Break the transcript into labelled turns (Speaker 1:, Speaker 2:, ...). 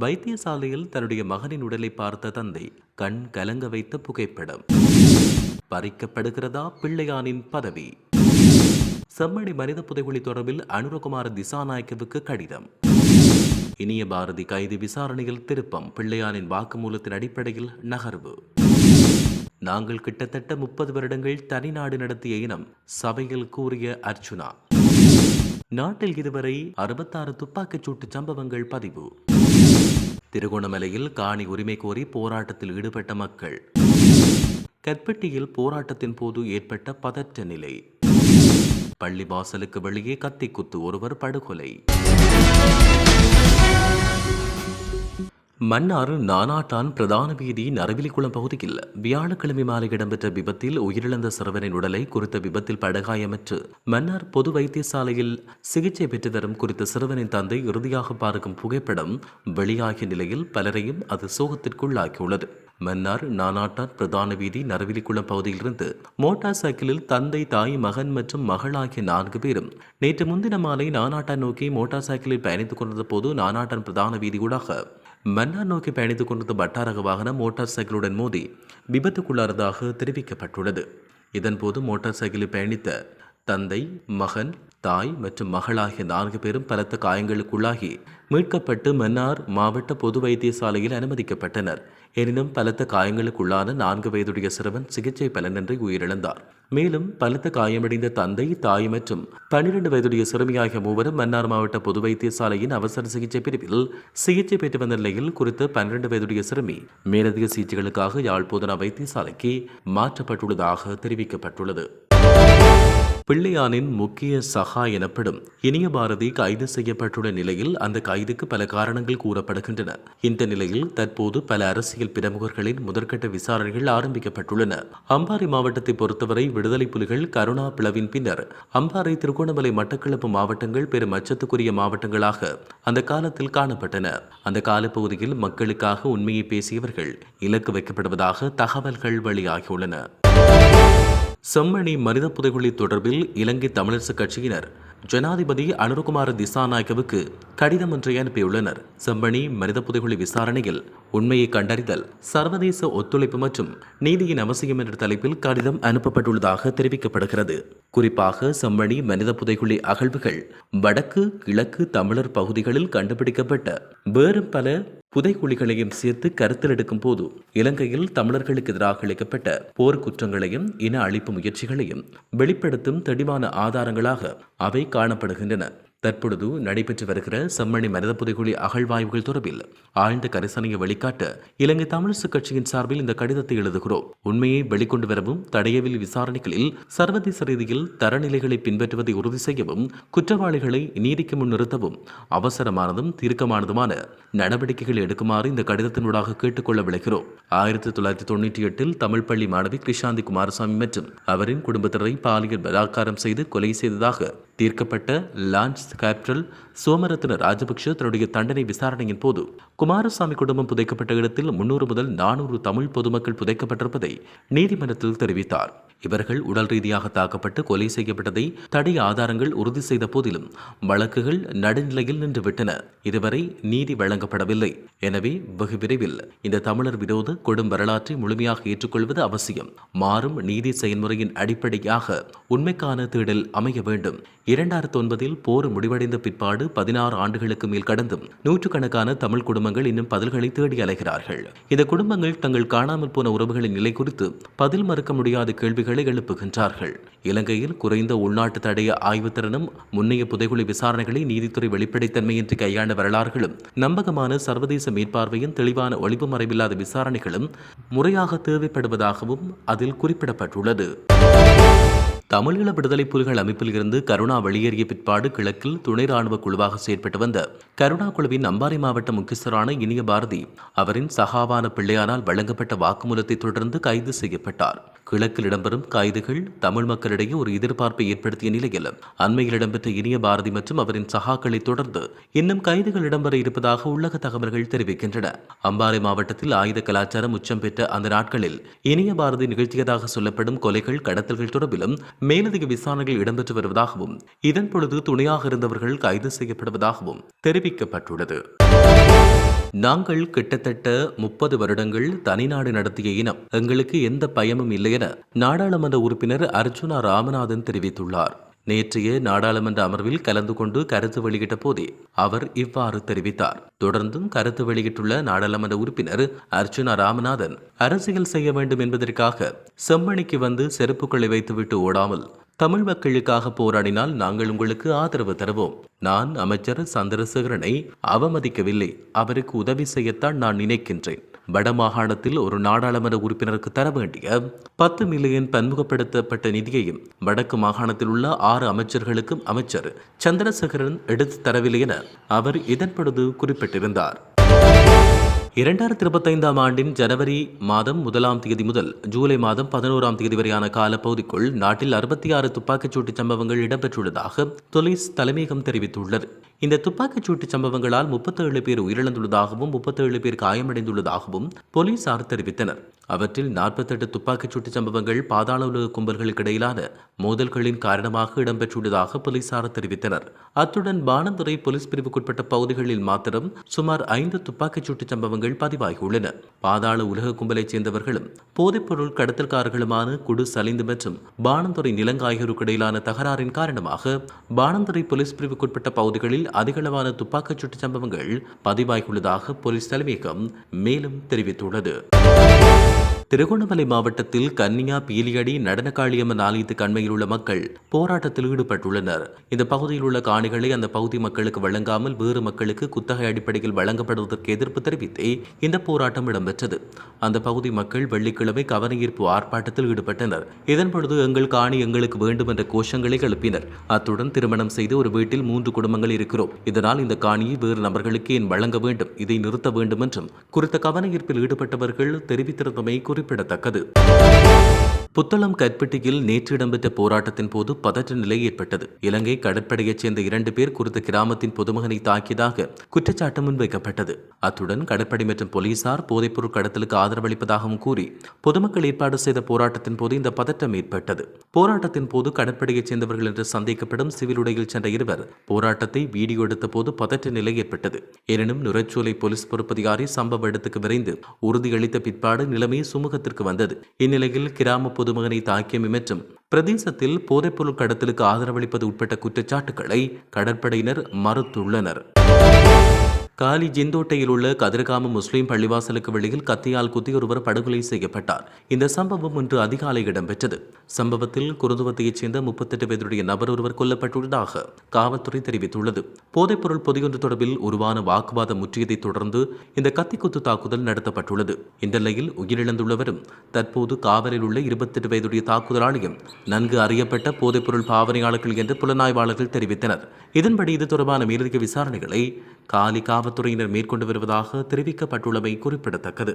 Speaker 1: வைத்தியசாலையில் தன்னுடைய மகனின் உடலை பார்த்த தந்தை கண் கலங்க வைத்த புகைப்படம். பறிக்கப்படுகிறதா பிள்ளையானின் பதவி? செம்மணி மனித புதைகுழி தொடர்பில் அனுரகுமார் திசாநாயக்கவுக்கு கடிதம். இனிய பாரதி கைது விசாரணையில் திருப்பம் பிள்ளையானின் வாக்குமூலத்தின் அடிப்படையில் நகர்வு. நாங்கள் கிட்டத்தட்ட முப்பது வருடங்கள் தனிநாடு நடத்திய இனம் சபையில் கூறிய அர்ச்சுனா நாட்டில் இதுவரை அறுபத்தாறு துப்பாக்கிச் சூட்டு சம்பவங்கள் பதிவு. திருகோணமலையில் காணி உரிமை கோரி போராட்டத்தில் ஈடுபட்ட மக்கள். கற்பட்டியில் போராட்டத்தின் போது ஏற்பட்ட பதற்ற நிலை. பள்ளி வாசலுக்கு வெளியே கத்தி குத்து ஒருவர் படுகொலை. மன்னார் நானாட்டான் பிரதான வீதி நரவிலிக்குளம் பகுதியில் வியாழக்கிழமை மாலை இடம்பெற்ற விபத்தில் உயிரிழந்த சிறுவனின் உடலை குறித்த விபத்தில் படுகாயமற்று மன்னார் பொது வைத்தியசாலையில் சிகிச்சை பெற்று வரும் குறித்த சிறுவனின் தந்தை இறுதியாக பார்க்கும் புகைப்படம் வெளியாகிய நிலையில் பலரையும் அது சோகத்திற்குள்ளாக்கியுள்ளது. மன்னார் நானாட்டான் பிரதான வீதி நரவிலிக்குளம் பகுதியிலிருந்து மோட்டார் சைக்கிளில் தந்தை தாய் மகன் மற்றும் மகள் ஆகிய நான்கு பேரும் நேற்று முன்தின மாலை நானாட்டான் நோக்கி மோட்டார் சைக்கிளில் பயணித்துக் கொண்டிருந்த போது நானாட்டான் பிரதான வீதியூடாக மன்னார் நோக்கி பயணித்துக் கொண்டிருந்த வட்டாரக வாகனம் மோட்டார் சைக்கிளுடன் மோதி விபத்துக்குள்ளானதாக தெரிவிக்கப்பட்டுள்ளது. இதன்போது மோட்டார் சைக்கிளில் பயணித்த தந்தை மகன் தாய் மற்றும் மகள் ஆகிய நான்கு பேரும் பலத்த காயங்களுக்குள்ளாகி மீட்கப்பட்டு மன்னார் மாவட்ட பொது வைத்தியசாலையில் அனுமதிக்கப்பட்டனர். எனினும் பலத்த காயங்களுக்குள்ளான நான்கு வயதுடைய சிறுவன் சிகிச்சை பலனின்றி உயிரிழந்தார். மேலும் பலத்த காயமடைந்த தந்தை தாய் மற்றும் பன்னிரண்டு வயதுடைய சிறுமியாகிய மூவரும் மன்னார் மாவட்ட பொது வைத்தியசாலையின் அவசர சிகிச்சை பிரிவில் சிகிச்சை பெற்று வந்த நிலையில் குறித்த பன்னிரண்டு வயதுடைய சிறுமி மேலதிக சிகிச்சைகளுக்காக யாழ்ப்போதனா வைத்தியசாலைக்கு மாற்றப்பட்டுள்ளதாக தெரிவிக்கப்பட்டுள்ளது. பிள்ளையானின் முக்கிய சகா எனப்படும் இனிய பாரதி கைது செய்யப்பட்டுள்ள நிலையில் அந்த கைதுக்கு பல காரணங்கள் கூறப்படுகின்றன. இந்த நிலையில் தற்போது பல அரசியல் பிரமுகர்களின் முதற்கட்ட விசாரணைகள் ஆரம்பிக்கப்பட்டுள்ளன. அம்பாறை மாவட்டத்தை பொறுத்தவரை விடுதலை புலிகள் கருணா பிளவின் பின்னர் அம்பாறை திருகோணமலை மட்டக்களப்பு மாவட்டங்கள் பெரும் அச்சத்துக்குரிய மாவட்டங்களாக அந்த காலத்தில் காணப்பட்டன. அந்த காலப்பகுதியில் மக்களுக்காக உண்மையை பேசியவர்கள் இலக்கு வைக்கப்படுவதாக தகவல்கள் வெளியாகியுள்ளன. செம்மணி மனித புதைகுழி தொடர்பில் இலங்கை தமிழரசு கட்சியினர் ஜனாதிபதி அனுரகுமார திசாநாயக்கவுக்கு கடிதம் ஒன்றை அனுப்பியுள்ளனர். செம்மணி மனித புதைகுழி விசாரணையில் உண்மையை கண்டறிதல் சர்வதேச ஒத்துழைப்பு மற்றும் நீதியின் அவசியம் என்ற தலைப்பில் கடிதம் அனுப்பப்பட்டுள்ளதாக தெரிவிக்கப்படுகிறது. குறிப்பாக செம்மணி மனித புதைகுழி அகழ்வுகள் வடக்கு கிழக்கு தமிழர் பகுதிகளில் கண்டுபிடிக்கப்பட்ட வேறு பல புதைக்குழிகளையும் சேர்த்து கருத்தில் எடுக்கும் போது இலங்கையில் தமிழர்களுக்கு எதிராக அளிக்கப்பட்ட போர் குற்றங்களையும் இன அழிப்பு முயற்சிகளையும் வெளிப்படுத்தும் தெளிவான ஆதாரங்களாக அவை காணப்படுகின்றன. தற்பொழுது நடைபெற்று வருகிற செம்மணி மனித புதைகுழி அகழ்வாய்வுகள் தொடர்பில் ஆழ்ந்த கரிசனையை வெளிக்காட்ட இலங்கை தமிழரசு கட்சியின் சார்பில் இந்த கடிதத்தை எழுதுகிறோம். உண்மையை வெளிக்கொண்டு வரவும் தடையவில் விசாரணைகளில் சர்வதேச ரீதியில் தரநிலைகளை பின்பற்றுவதை உறுதி செய்யவும் குற்றவாளிகளை நீதிக்கு முன் நிறுத்தவும் அவசரமானதும் தீர்க்கமானதுமான நடவடிக்கைகள் எடுக்குமாறு இந்த கடிதத்தினூடாக கேட்டுக்கொள்ள விளைகிறோம் ஆயிரத்தி தொள்ளாயிரத்தி தொண்ணூற்றி எட்டில் தமிழ் பள்ளி மாணவி கிருஷாந்தி குமாரசாமி மற்றும் அவரின் குடும்பத்தினரை பாலியல் பலாத்காரம் செய்து கொலை செய்ததாக தீர்க்கப்பட்ட லான்ச் கேப்டல் சோமரத்ன ராஜபக்ஷ தன்னுடைய தண்டனை விசாரணையின் போது குமாரசாமி குடும்பம் புதைக்கப்பட்ட இடத்தில் முன்னூறு முதல் நானூறு தமிழ் பொதுமக்கள் புதைக்கப்பட்டிருப்பதை நீதிமன்றத்தில் தெரிவித்தார். இவர்கள் உடல் ரீதியாக தாக்கப்பட்டு கொலை செய்யப்பட்டதை தடை ஆதாரங்கள் உறுதி செய்த போதிலும் வழக்குகள் நடுநிலையில் நின்றுவிட்டன. இதுவரை நீதி வழங்கப்படவில்லை. எனவே வெகு விரைவில் இந்த தமிழர் விரோத கொடும் வரலாற்றை முழுமையாக ஏற்றுக்கொள்வது அவசியம். மாறும் நீதி செயல்முறையின் அடிப்படையாக உண்மைக்கான தேடல் அமைய வேண்டும். இரண்டாயிரத்து ஒன்பதில் போர் முடிவடைந்த பிற்பாடு பதினாறு ஆண்டுகளுக்கு மேல் கடந்தும் நூற்றுக்கணக்கான தமிழ் குடும்பங்கள் இன்னும் பதில்களை தேடி அலைகிறார்கள். இந்த குடும்பங்கள் தங்கள் காணாமல் போன உறவுகளின் நிலை குறித்து பதில் மறுக்க முடியாத கேள்விகளை எழுப்புகின்றார்கள். இலங்கையில் குறைந்த உள்நாட்டு தடைய ஆய்வுத்திறனும் முன்னைய புதைகுழி விசாரணைகளை நீதித்துறை வெளிப்படைத்தன்மையின்றி கையாண்ட வரலாறுகளும் நம்பகமான சர்வதேச மேற்பார்வையின் தெளிவான ஒளிவு மறைவில்லாத விசாரணைகளும் முறையாக தேவைப்படுவதாகவும் அதில் குறிப்பிடப்பட்டுள்ளது. தமிழீழ விடுதலை புலிகள் அமைப்பில் இருந்து கருணா வெளியேறிய பிற்பாடு கிழக்கில் துணை ராணுவ குழுவாக செயற்பட்டு வந்த கருணா குழுவின் அம்பாறை மாவட்ட முக்கியஸ்தரான இனிய பாரதி அவரின் சகாவான பிள்ளையானால் வழங்கப்பட்ட வாக்குமூலத்தை தொடர்ந்து கைது செய்யப்பட்டார். கிழக்கில் இடம்பெறும் கைதுகள் தமிழ் மக்களிடையே ஒரு எதிர்பார்ப்பை ஏற்படுத்திய நிலையில் அண்மையில் இடம்பெற்ற இனிய பாரதி மற்றும் அவரின் சகாக்களை தொடர்ந்து இன்னும் கைதுகள் இடம்பெற இருப்பதாக உள்ளக தகவல்கள் தெரிவிக்கின்றன. அம்பாறை மாவட்டத்தில் ஆயுத கலாச்சாரம் உச்சம் பெற்ற அந்த நாட்களில் இனிய பாரதி நிகழ்த்தியதாக சொல்லப்படும் கொலைகள் கடத்தல்கள் தொடர்பிலும் மேலதிக விசாரணைகள் இடம்பெற்று வருவதாகவும் இதன் பொழுது துணையாக இருந்தவர்கள் கைது செய்யப்படுவதாகவும் தெரிவிக்கப்பட்டுள்ளது. நாங்கள் கிட்டத்தட்ட முப்பது வருடங்கள் தனிநாடு நடத்திய இனம். எங்களுக்கு எந்த பயமும் இல்லை என நாடாளுமன்ற உறுப்பினர் அர்ஜுனா ராமநாதன் தெரிவித்துள்ளார். நேற்றைய நாடாளுமன்ற அமர்வில் கலந்து கொண்டு கருத்து வெளியிட்ட போதே அவர் இவ்வாறு தெரிவித்தார். தொடர்ந்தும் கருத்து வெளியிட்டுள்ள நாடாளுமன்ற உறுப்பினர் அர்ஜுனா ராமநாதன் அரசியல் செய்ய வேண்டும் என்பதற்காக செம்மணிக்கு வந்து செருப்புக்களை வைத்துவிட்டு ஓடாமல் தமிழ் மக்களுக்காக போராடினால் நாங்கள் உங்களுக்கு ஆதரவு தருவோம். நான் அமைச்சர் சந்திரசேகரனை அவமதிக்கவில்லை. அவருக்கு உதவி செய்யத்தான் நான் நினைக்கின்றேன். வடமாகாணத்தில் ஒரு நாடாளுமன்ற உறுப்பினருக்கு தர வேண்டிய பத்து மில்லியன் பன்முகப்படுத்தப்பட்ட நிதியையும் வடக்கு மாகாணத்தில் உள்ள ஆறு அமைச்சர்களுக்கும் அமைச்சர் சந்திரசேகரன் எடுத்து தரவில்லை என அவர் இதன்பொழுது குறிப்பிட்டிருந்தார். இரண்டாயிரத்தி இருபத்தைந்தாம் ஆண்டின் ஜனவரி மாதம் முதலாம் தேதி முதல் ஜூலை மாதம் பதினோராம் தேதி வரையான காலப்பகுதிக்குள் நாட்டில் அறுபத்தி ஆறு துப்பாக்கிச்சூட்டு சம்பவங்கள் இடம்பெற்றுள்ளதாக போலீஸ் தலைமையகம் தெரிவித்துள்ளது. இந்த துப்பாக்கிச்சூட்டு சம்பவங்களால் முப்பத்தேழு பேர் உயிரிழந்துள்ளதாகவும் முப்பத்தேழு பேர் காயமடைந்துள்ளதாகவும் போலீசார் தெரிவித்தனர். அவற்றில் நாற்பத்தெட்டு துப்பாக்கிச்சூட்டு சம்பவங்கள் பாதாள உலக கும்பல்களுக்கு இடையிலான மோதல்களின் காரணமாக இடம்பெற்றுள்ளதாக போலீசார் தெரிவித்தனர். அத்துடன் பானந்துறை போலீஸ் பிரிவுக்குட்பட்ட பகுதிகளில் மாத்திரம் சுமார் ஐந்து துப்பாக்கிச் சூட்டு சம்பவங்கள் பதிவாகியுள்ளன. பாதாள உலக கும்பலைச் சேர்ந்தவர்களும் போதைப்பொருள் கடத்தல்காரர்களுமான குடு சலிந்து மற்றும் பானந்துறை நிலங்காயருக்கு இடையிலான தகராறின் காரணமாக பானந்துறை போலீஸ் பிரிவுக்குட்பட்ட பகுதிகளில் அதிகளவான துப்பாக்கிச்சூட்டு சம்பவங்கள் பதிவாகியுள்ளதாக போலீஸ் தலைமையகம் மேலும் தெரிவித்துள்ளது. திருகோணமலை மாவட்டத்தில் கன்னியா பீலியடி நடனகாளியம்மன் ஆலயத்துக்கு அண்மையில் உள்ள மக்கள் போராட்டத்தில் ஈடுபட்டுள்ளனர். இந்த பகுதியில் உள்ள காணிகளை அந்த பகுதி மக்களுக்கு வழங்காமல் வேறு மக்களுக்கு குத்தகை அடிப்படையில் வழங்கப்படுவதற்கு எதிர்ப்பு தெரிவித்தே இந்த போராட்டம் இடம்பெற்றது. அந்த பகுதி மக்கள் வெள்ளிக்கிழமை கவனஈர்ப்பு ஆர்ப்பாட்டத்தில் ஈடுபட்டனர். இதன்பொழுது எங்கள் காணி எங்களுக்கு வேண்டும் என்ற கோஷங்களை எழுப்பினர். அத்துடன் திருமணம் செய்து ஒரு வீட்டில் மூன்று குடும்பங்கள் இருக்கிறோம். இதனால் இந்த காணியை வேறு நபர்களுக்கு ஏன் வழங்க வேண்டும்? இதை நிறுத்த வேண்டும் என்றும் குறித்த கவனஈர்ப்பில் ஈடுபட்டவர்கள் தெரிவித்திருந்தமை குறிப்பிடத்தக்கது. புத்தளம் கற்பட்டியில் நேற்று இடம்பெற்ற போராட்டத்தின் போது பதற்ற நிலை ஏற்பட்டது. இலங்கை கடற்படையைச் சேர்ந்த இரண்டு பேர் குறித்த கிராமத்தின் பொதுமகனை தாக்கியதாக குற்றச்சாட்டு முன்வைக்கப்பட்டது. அத்துடன் கடற்படை மற்றும் போலீசார் போதைப்பொருள் கடத்தலுக்கு ஆதரவளிப்பதாகவும் கூறி பொதுமக்கள் ஏற்பாடு செய்த போராட்டத்தின் போது இந்த பதற்றம் ஏற்பட்டது. போராட்டத்தின் போது கடற்படையைச் சேர்ந்தவர்கள் என்று சந்தேகப்படும் சிவில் உடையில் சென்ற இருவர் போராட்டத்தை வீடியோ எடுத்த போது பதற்ற நிலை ஏற்பட்டது. எனினும் நுரைச்சோலை போலீஸ் பொறுப்பதிகாரி சம்பவ இடத்துக்கு விரைந்து உறுதியளித்த பிற்பாடு நிலைமை சுமூகத்திற்கு வந்தது. இந்நிலையில் கிராம புதுமகனை தாக்கியமை மற்றும் பிரதேசத்தில் போதைப்பொருள் கடத்தலுக்கு ஆதரவளிப்பது உட்பட்ட குற்றச்சாட்டுகளை கடற்படையினர் மறுத்துள்ளனர். காலி ஜிந்தோட்டையில் உள்ள கதிர்காம முஸ்லீம் பள்ளிவாசலுக்கு வெளியில் கத்தியால் குத்தி ஒருவர் படுகொலை செய்யப்பட்டார். இந்த சம்பவம் இன்று அதிகாலை இடம்பெற்றது. சம்பவத்தில் குருதுவத்தையைச் சேர்ந்த முப்பத்தெட்டு வயதுடைய நபர் ஒருவர் கொல்லப்பட்டுள்ளதாக காவல்துறை தெரிவித்துள்ளது. போதைப்பொருள் பொதியொன்று தொடர்பில் உருவான வாக்குவாதம் முற்றியதை தொடர்ந்து இந்த கத்திக்குத்து தாக்குதல் நடத்தப்பட்டுள்ளது. இந்த நிலையில் உயிரிழந்துள்ளவரும் தற்போது காவலில் உள்ள இருபத்தெட்டு வயதுடைய தாக்குதலாளியும் நன்கு அறியப்பட்ட போதைப்பொருள் பாவனையாளர்கள் என்று புலனாய்வாளர்கள் தெரிவித்தனர். இதன்படி இது தொடர்பான மேலதிக விசாரணைகளை காலி காவல்துறையினர் மேற்கொண்டு வருவதாக தெரிவிக்கப்பட்டுள்ளமை குறிப்பிடத்தக்கது.